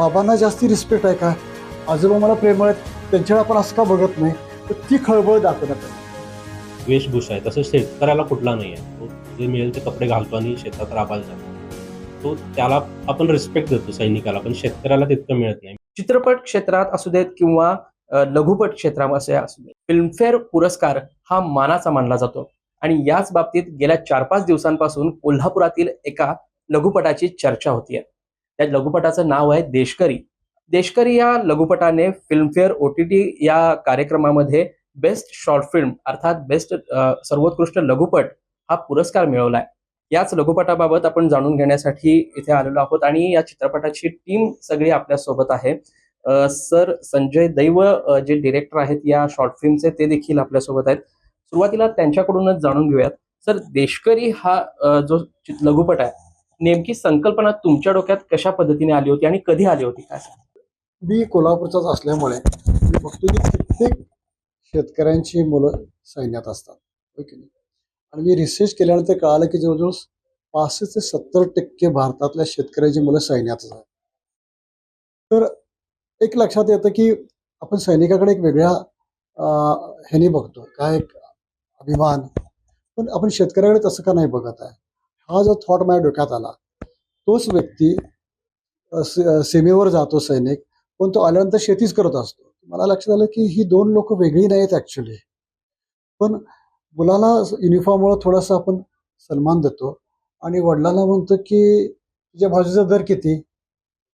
बाबांना जास्ती रिस्पेक्ट आहे का? आजोबा मला प्रेमळ आहेत त्यांच्याकडे आपण असं का बघत नाही? तर ती खळबळ दाखवण्यात वेशभूषा आहे. तसं शेतकऱ्याला कुठला नाही आहे. तो जे मिळेल ते कपडे घालतो आणि शेतात राबायला जातो. तो त्याला आपण रिस्पेक्ट देतो सैनिकाला पण शेतकऱ्याला तितकं मिळत नाही. चित्रपट क्षेत्रात असू देत किंवा लघुपट क्षेत्रामध्ये असू देत. फिल्मफेअर पुरस्कार हा मानाचा मानला जातो. आणि याच बाबतीत गेल्या चार पाच दिवसांपासून कोल्हापुरातील एका लघुपटाची चर्चा होतीये. या लघुपटाचं नाव आहे देशकरी. देशकरी या लघुपटाने फिल्मफेअर ओ टी टी या कार्यक्रमामध्ये बेस्ट शॉर्ट फिल्म अर्थात बेस्ट सर्वोत्कृष्ट लघुपट हा पुरस्कार मिळवलाय. याच लघुपटाबाबत आपण जाणून घेण्यासाठी इथे आलेलो आहोत आणि या चित्रपटाची टीम सगळी आपल्यासोबत आहे. सर संजय दैव जे डिरेक्टर आहेत या शॉर्ट फिल्मचे ते देखील आपल्यासोबत आहेत. सुरुवातीला त्यांच्याकडूनच जाणून घेऊयात. सर देशकरी हा जो लघुपट आहे नेमकी संकल्पना तुमच्या डोक्यात कशा पद्धतीने आली होती आणि कधी आली होती? काय मी कोल्हापूरचाच असल्यामुळे मी बघतो की कित्येक शेतकऱ्यांची मुलं सैन्यात असतात. ओके आणि मी रिसर्च केल्यानंतर कळालं की जवळजवळ पासष्ट ते सत्तर टक्के भारतातल्या शेतकऱ्याची मुलं सैन्यातच आहेत. तर एक लक्षात येतं की आपण सैनिकाकडे एक वेगळ्या ह्याने बघतो काय एक अभिमान. पण आपण शेतकऱ्याकडे तसं का नाही बघत आहे? हा जो थॉट माझ्या डोक्यात आला तोच व्यक्ती स- सीमेवर जातो सैनिक पण तो आल्यानंतर शेतीच करत असतो. मला लक्षात आलं की ही दोन लोक वेगळी नाहीत ऍक्च्युली पण मुलाला युनिफॉर्ममुळे थोडासा आपण सन्मान देतो आणि वडिलांना म्हणतो की तुझ्या भाजीचा दर किती?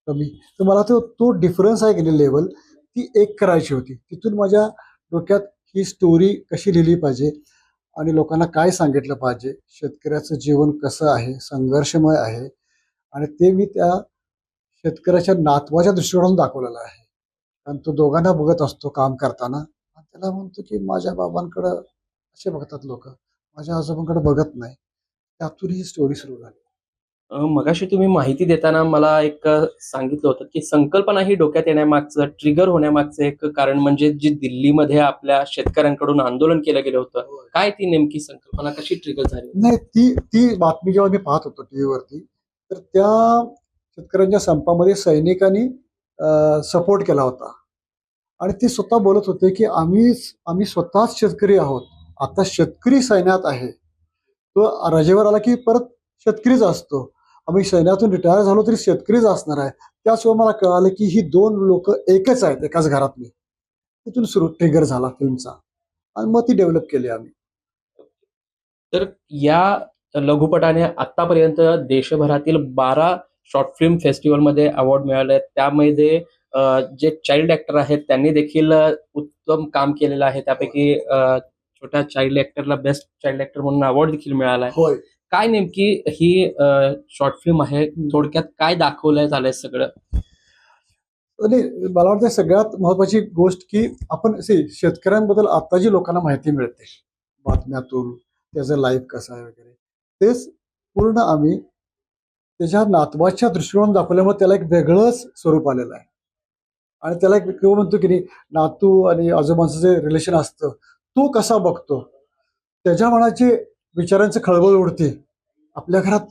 कमी. तर मला तो तो डिफरन्स आहे की लेवल ती एक करायची होती. तिथून माझ्या डोक्यात ही स्टोरी कशी लिहिली पाहिजे आणि लोकांना काय सांगितलं पाहिजे? शेतकऱ्याचं जीवन कसं आहे? संघर्षमय आहे. आणि ते मी त्या शेतकऱ्याच्या नातवाच्या दृष्टिकोनातून दाखवलेलं आहे. कारण तो दोघांना बघत असतो काम करताना. आणि त्याला म्हणतो की माझ्या बाबांकडं असे बघतात लोक. माझ्या आजोबांकडे बघत नाही. त्यातून ही स्टोरी सुरू झाली. मगाशी तुम्ही माहिती देताना मला एक सांगितलं होतं की संकल्पना ही डोक्यात येण्यामागचं ट्रिगर होण्यामागचं एक कारण म्हणजे जी दिल्लीमध्ये आपल्या शेतकऱ्यांकडून आंदोलन केलं गेलं होतं. काय ती नेमकी संकल्पना कशी ट्रिगर झाली? नाही ती ती बातमी जेव्हा मी पाहत होतो टी व्हीवरती तर त्या शेतकऱ्यांच्या संपामध्ये सैनिकांनी सपोर्ट केला होता. आणि ते स्वतः बोलत होते की आम्ही आम्ही स्वतःच शेतकरी आहोत. आता शेतकरी सैन्यात आहे. तो रजेवर आला की परत शेतकरीच असतो. आम्ही सैन्यातून रिटायर झालो तरी शेतकरीच असणार आहे. त्याशिवाय मला कळालं की ही दोन लोक एकच आहेत एकाच घरातली. तिथून सुरू ट्रिगर झाला फिल्मचा. आणि मग ती डेव्हलप केली आम्ही. तर या लघुपटाने आतापर्यंत देशभरातील बारा शॉर्ट फिल्म फेस्टिवलमध्ये अवॉर्ड मिळाले त्यामध्ये जे चाइल्ड ऍक्टर आहेत त्यांनी देखील उत्तम काम केलेलं आहे. त्यापैकी छोट्या चाइल्ड ऍक्टरला बेस्ट चाइल्ड ऍक्टर म्हणून अवॉर्ड देखील मिळाला आहे. होय. काय नेमकी ही शॉर्ट फिल्म आहे? थोडक्यात काय दाखवलंय झालंय सगळं? मला वाटतं सगळ्यात महत्वाची गोष्ट की आपण शेतकऱ्यांबद्दल आता जी लोकांना माहिती मिळते बातम्यातून त्याचं लाईफ कसं आहे वगैरे तेच पूर्ण आम्ही त्याच्या नातवाच्या दृष्टिकोन दाखवल्यामुळे त्याला एक वेगळंच स्वरूप आलेलं आहे. आणि त्याला एक किंवा म्हणतो की नाही नातू आणि आजोबांचं जे रिलेशन असतं तो कसा बघतो त्याच्या मनाची विचारांचं खळबळ उडते. आपल्या घरात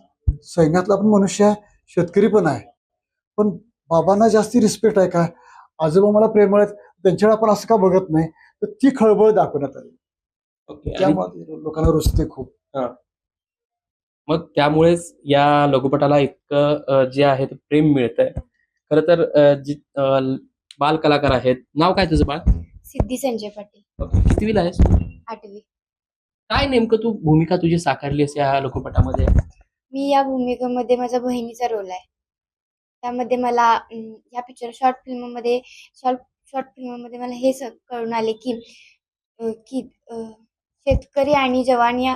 सैन्यातला पण मनुष्य आहे शेतकरी पण आहे. पण बाबांना जास्ती रिस्पेक्ट आहे का? आजोबा मला प्रेमळ आहेत त्यांच्याकडे आपण असं का बघत नाही? तर ती खळबळ दाखवण्यात आली. त्यामुळे लोकांना रुचते खूप. मग त्यामुळेच या लघुपटाला इतकं जे आहे ते प्रेम मिळतंय. खरं तर जी बाल कलाकार आहेत. नाव काय तुझं बाळ? सिद्धी संजय पाटील. ओके. कितवीला आहेस? आठवी. काय नेमकं तू भूमिका तुझी साकारलीस या लघुपटामध्ये मी या भूमिकेमध्ये माझ्या बहिणीचा रोल आहे. त्यामध्ये मला या पिक्चर शॉर्ट फिल्ममध्ये शॉर्ट शॉर्ट फिल्ममध्ये मला हे कळून आले की की शेतकरी आणि जवान या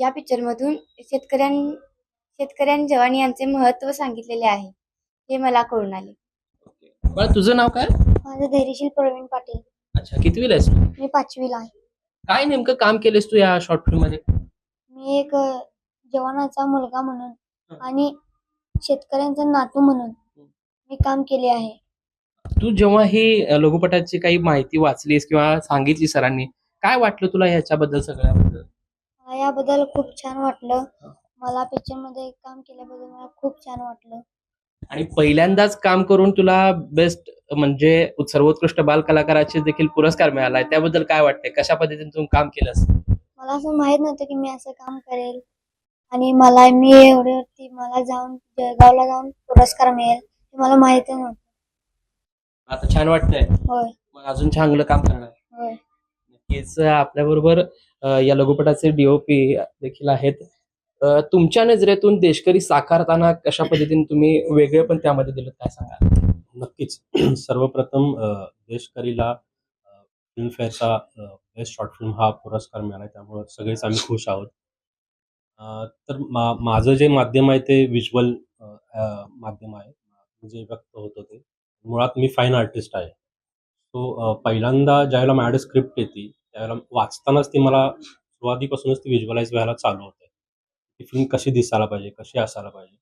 या पिक्चरमधून शेतकऱ्यां शेतकरी आणि जवान यांचे महत्त्व सांगितलेले आहे हे मला कळून आले. तुझं नाव काय? माझं धैर्यशील प्रवीण पाटील. अच्छा कितवीला आहेस तू? मी पाचवीला आहे. काय नेमकं काम केलेस तू या शॉर्ट फिल्ममध्ये? मी एक अ, जवानाचा मुलगा म्हणून. आणि शेतकऱ्यांचा नातू म्हणून मी काम केले आहे. तू जेव्हा ही अ, लघुपटाची काही माहिती वाचलीस किंवा सांगितली सरांनी काय वाटलं तुला ह्याच्याबद्दल सगळ्याबद्दल? मला याबद्दल खूप छान वाटलं. मला पिक्चरमध्ये काम केल्याबद्दल मला खूप छान वाटलं. आणि पहिल्यांदाच काम करून तुला बेस्ट म्हणजे सर्वोत्कृष्ट बाल कलाकाराचे देखील पुरस्कार मिळालाय. त्याबद्दल काय वाटतंय? कशा पद्धतीने तू काम केलंस? मला असं माहीत नव्हतं की मी असं काम करेल. आणि मला मी एवढ्यावरती मला जाऊन जळगावला जाऊन पुरस्कार मिळेल हे मला माहीत नव्हतं. आता छान वाटतंय. होय. मग अजून चांगलं काम करणार. होय. नक्कीच आपल्याबरोबर अ, या लघुपटाचे डीओपी देखील आहेत. तुमच्या नजरेतून देशकरी साकारताना कशा पद्धतीने तुम्ही वेगळे पण त्यामध्ये दिलं काय सांगा नक्कीच. सर्वप्रथम देशकरीला फिल्मफेअरचा बेस्ट शॉर्ट फिल्म हा पुरस्कार मिळाला त्यामुळं सगळेच आम्ही खुश आहोत. तर मा माझं जे माध्यम आहे ते व्हिज्युअल माध्यम आहे. जे व्यक्त होतं ते मुळात मी फाईन आर्टिस्ट आहे. सो पहिल्यांदा ज्यावेळेला माझ्याकडे स्क्रिप्ट येते त्यावेळेला वाचतानाच ती मला सुरुवातीपासूनच ती व्हिज्युअलाइज व्हायला चालू होते. ती फिल्म कशी दिसायला पाहिजे कशी असायला पाहिजे?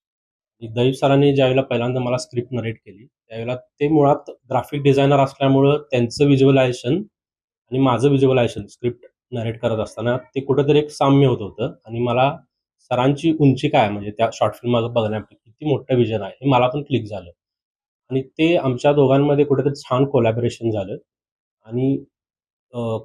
दैव सरांनी ज्यावेळेला पहिल्यांदा मला स्क्रिप्ट नरेट केली त्यावेळेला ते मुळात ग्राफिक डिझायनर असल्यामुळं त्यांचं व्हिज्युअलायझेशन आणि माझं व्हिज्युअलायझेशन स्क्रिप्ट नरेट करत असताना ते कुठंतरी एक साम्य होत होतं. आणि मला सरांची उंची काय म्हणजे त्या शॉर्ट फिल्म माझं बघण्यापैकी किती मोठं विजन आहे? हे मला पण क्लिक झालं. आणि ते आमच्या दोघांमध्ये कुठेतरी छान कोलॅबरेशन झालं. आणि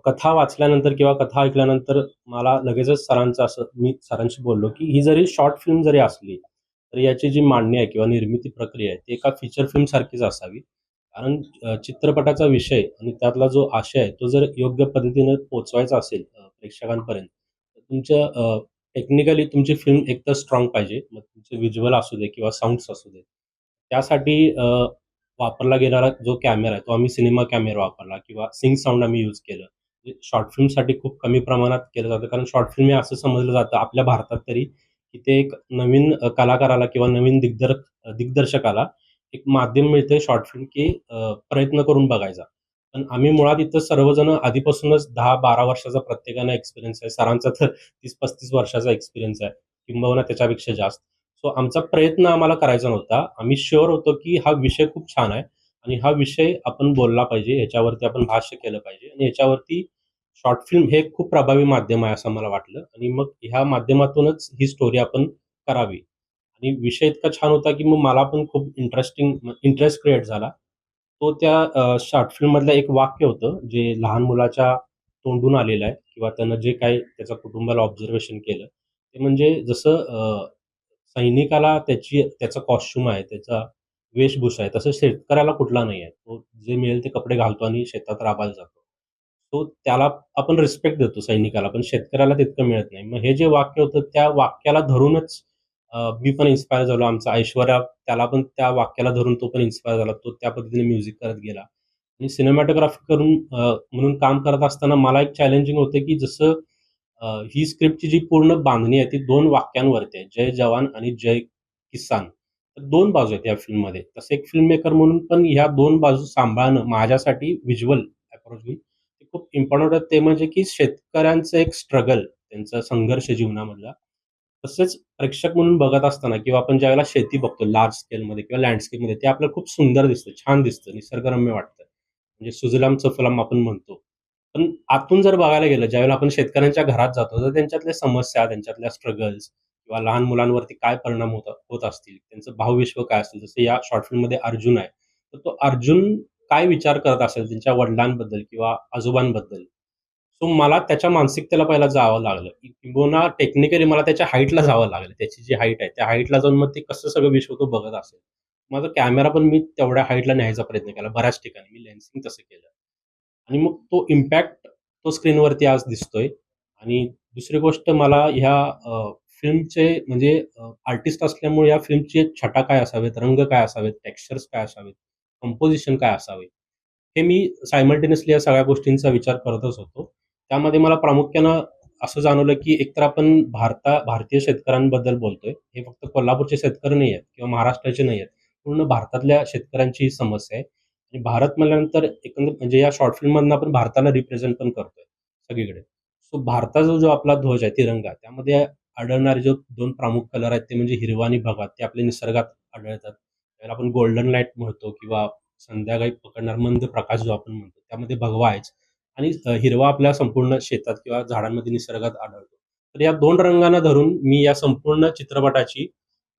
कथा वाचल्यानंतर किंवा कथा ऐकल्यानंतर मला लगेचच सरांचं असं मी सरांशी बोललो की ही जरी शॉर्ट फिल्म जरी असली तर याची जी मांडणी आहे किंवा निर्मिती प्रक्रिया आहे ती एका फीचर फिल्मसारखीच असावी. कारण चित्रपटाचा विषय आणि त्यातला जो आशय आहे तो जर योग्य पद्धतीने पोचवायचा असेल प्रेक्षकांपर्यंत तर तुमच्या टेक्निकली तुमची फिल्म एकतर स्ट्रॉंग पाहिजे मग तुमचे व्हिज्युअल असू दे किंवा साऊंड्स असू दे. त्यासाठी वापरला गेलेला जो कॅमेरा आहे तो आम्ही सिनेमा कॅमेरा वापरला किंवा सिंग साऊंड आम्ही यूज केलं. म्हणजे शॉर्ट फिल्मसाठी खूप कमी प्रमाणात केलं जातं. कारण शॉर्ट फिल्म हे असं समजलं जातं आपल्या भारतात तरी की ते एक नवीन कलाकाराला किंवा नवीन दिग्दर दिग्दर्शकाला एक माध्यम मिळते शॉर्ट फिल्म की प्रयत्न करून बघायचा. पण आम्ही मुळात इथं सर्वजण आधीपासूनच दहा बारा वर्षाचा प्रत्येकानं एक्सपिरियन्स आहे. सरांचा तर तीस पस्तीस वर्षाचा एक्सपिरियन्स आहे. किंबहुना त्याच्यापेक्षा जास्त. सो आमचा प्रयत्न आम्हाला करायचा नव्हता. आम्ही शुअर होतो की हा विषय खूप छान आहे आणि हा विषय आपण बोलला पाहिजे याच्यावरती आपण भाष्य केलं पाहिजे आणि याच्यावरती शॉर्ट फिल्म हे खूप प्रभावी माध्यम आहे असं मला वाटलं आणि मग ह्या माध्यमातूनच ही स्टोरी आपण करावी. आणि विषय इतका छान होता की मग मला पण खूप इंटरेस्टिंग इंटरेस्ट क्रिएट झाला. तो त्या शॉर्ट फिल्ममधलं एक वाक्य होतं जे लहान मुलाच्या तोंडून आलेलं आहे किंवा त्यानं जे काही त्याच्या कुटुंबाला ऑब्झर्वेशन केलं. ते म्हणजे जसं सैनिकाला त्याची त्याचा कॉस्ट्युम आहे त्याचा वेशभूषा आहे तसं शेतकऱ्याला कुठला नाही आहे. तो जे मिळेल ते कपडे घालतो आणि शेतात राबायला जातो. तो त्याला आपण रिस्पेक्ट देतो सैनिकाला पण शेतकऱ्याला तितकं मिळत नाही. मग हे जे वाक्य होतं त्या वाक्याला धरूनच मी पण इन्स्पायर झालो. आमचा ऐश्वर्या त्याला पण त्या वाक्याला धरून तो पण इन्स्पायर झाला. तो त्या पद्धतीने म्युझिक करत गेला. आणि सिनेमॅटोग्राफी करून म्हणून काम करत असताना मला एक चॅलेंजिंग होतं की जसं ही स्क्रिप्टची जी पूर्ण बांधणी आहे ती दोन वाक्यांवरती आहे जय जवान आणि जय किसान. दोन बाजू आहेत या फिल्ममध्ये. तसं एक फिल्म मेकर म्हणून पण ह्या दोन बाजू सांभाळणं माझ्यासाठी व्हिज्युअल अप्रोच ते खूप इम्पॉर्टंट आहे. ते म्हणजे की शेतकऱ्यांचं एक स्ट्रगल त्यांचा संघर्ष जीवनामधला. तसेच प्रेक्षक म्हणून बघत असताना किंवा आपण ज्यावेळेला शेती बघतो लार्ज स्केलमध्ये किंवा लँडस्केपमध्ये ते आपल्याला खूप सुंदर दिसतं छान दिसतं निसर्गरम्य वाटतं. म्हणजे सुजलाम सफलाम आपण म्हणतो. पण आतून जर बघायला गेलं ज्यावेळेला आपण शेतकऱ्यांच्या घरात जातो तर त्यांच्यातल्या समस्या त्यांच्यातल्या स्ट्रगल्स किंवा लहान मुलांवरती काय परिणाम होत होत असतील त्यांचं भावविश्व काय असतील जसं या शॉर्ट फिल्ममध्ये अर्जुन आहे तर तो अर्जुन काय विचार करत असेल त्यांच्या वडिलांबद्दल किंवा आजोबांबद्दल? सो मला त्याच्या मानसिकतेला पहिला जावं लागलं. किंबहुना टेक्निकली मला त्याच्या हाईटला जावं लागलं त्याची जी हाईट आहे त्या हाईटला जाऊन मग ते कसं सगळं विश्व तो बघत असेल. माझा कॅमेरा पण मी तेवढ्या हाईटला न्यायचा प्रयत्न केला बऱ्याच ठिकाणी मी लेन्सिंग तसं केलं. आणि मग तो इम्पॅक्ट तो स्क्रीनवरती आज दिसतोय. आणि दुसरी गोष्ट मला ह्या फिल्मचे म्हणजे आर्टिस्ट असल्यामुळे या फिल्मचे छटा काय असावेत? रंग काय असावेत? टेक्स्चर्स काय असावेत? कंपोजिशन काय असावे? हे मी सायमल्टेनियसली या सगळ्या गोष्टींचा विचार करतच होतो. त्यामध्ये मला प्रामुख्यानं असं जाणवलं की एकतर आपण भारता भारतीय शेतकऱ्यांबद्दल बोलतोय. हे फक्त कोल्हापूरचे शेतकरी नाही आहेत किंवा महाराष्ट्राचे नाही आहेत पूर्ण भारतातल्या शेतकऱ्यांची समस्या आहे. आणि भारत म्हणल्यानंतर एकंदर म्हणजे या शॉर्ट फिल्ममधनं आपण भारताला रिप्रेझेंट पण करतोय सगळीकडे. सो भारताचा जो आपला ध्वज आहे तिरंगा त्यामध्ये आढळणारे जो दोन प्रमुख कलर आहेत ते म्हणजे हिरवा आणि भगवा ते आपल्या निसर्गात आढळतात. त्याला आपण गोल्डन लाइट म्हणतो किंवा संध्याकाळी पकडणार मंद प्रकाश जो आपण म्हणतो त्यामध्ये भगवा आहेच. आणि हिरवा आपल्या संपूर्ण शेतात किंवा झाडांमध्ये निसर्गात आढळतो. तर या दोन रंगांना धरून मी या संपूर्ण चित्रपटाची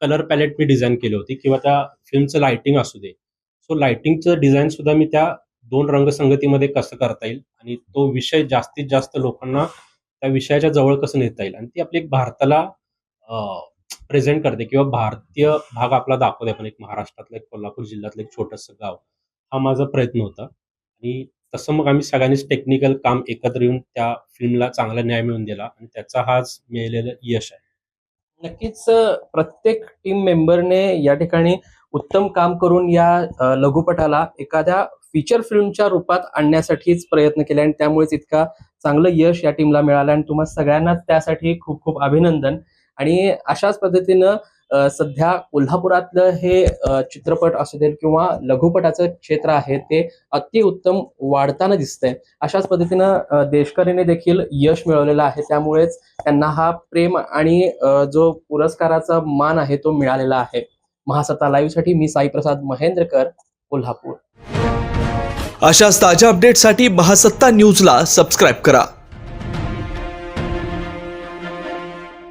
कलर पॅलेट मी डिझाईन केली होती किंवा त्या फिल्मचं लाइटिंग असू दे सो लाइटिंगचं डिझाईन सुद्धा मी त्या दोन रंगसंगतीमध्ये कसं करता येईल आणि तो विषय जास्तीत जास्त लोकांना त्या विषयाच्या जवळ कसं नेता येईल आणि ती आपली एक भारताला प्रेझेंट करते किंवा भारतीय भाग आपला दाखवते पण एक महाराष्ट्रातलं एक कोल्हापूर जिल्ह्यातलं एक छोटंसं गाव हा माझा प्रयत्न होता. आणि तसं मग आम्ही सगळ्यांनीच टेक्निकल काम एकत्र येऊन त्या फिल्मला चांगला न्याय मिळवून दिला आणि त्याचा हाच मिळालेलं यश आहे. नक्कीच प्रत्येक टीम मेंबरने या ठिकाणी उत्तम काम करून या लघुपटाला एखाद्या फीचर फिल्मच्या रूपात आणण्यासाठीच प्रयत्न केले आणि त्यामुळेच इतका चांगलं यश या टीमला मिळालं आणि तुम्हा सगळ्यांनाच त्यासाठी खूप खूप अभिनंदन. आणि अशाच पद्धतीनं सध्या कोल्हापुरातलं हे चित्रपट असू देत किंवा लघुपटाचं क्षेत्र आहे ते अतिउत्तम वाढताना दिसतंय. अशाच पद्धतीनं देशकरीने देखील यश मिळवलेलं आहे. त्यामुळेच त्यांना हा प्रेम आणि जो पुरस्काराचा मान आहे तो मिळालेला आहे. महासत्ता लाईव्हसाठी मी साईप्रसाद महेंद्रकर कोल्हापूर. अशाच ताज्या अपडेटसाठी महासत्ता न्यूजला सबस्क्राईब करा.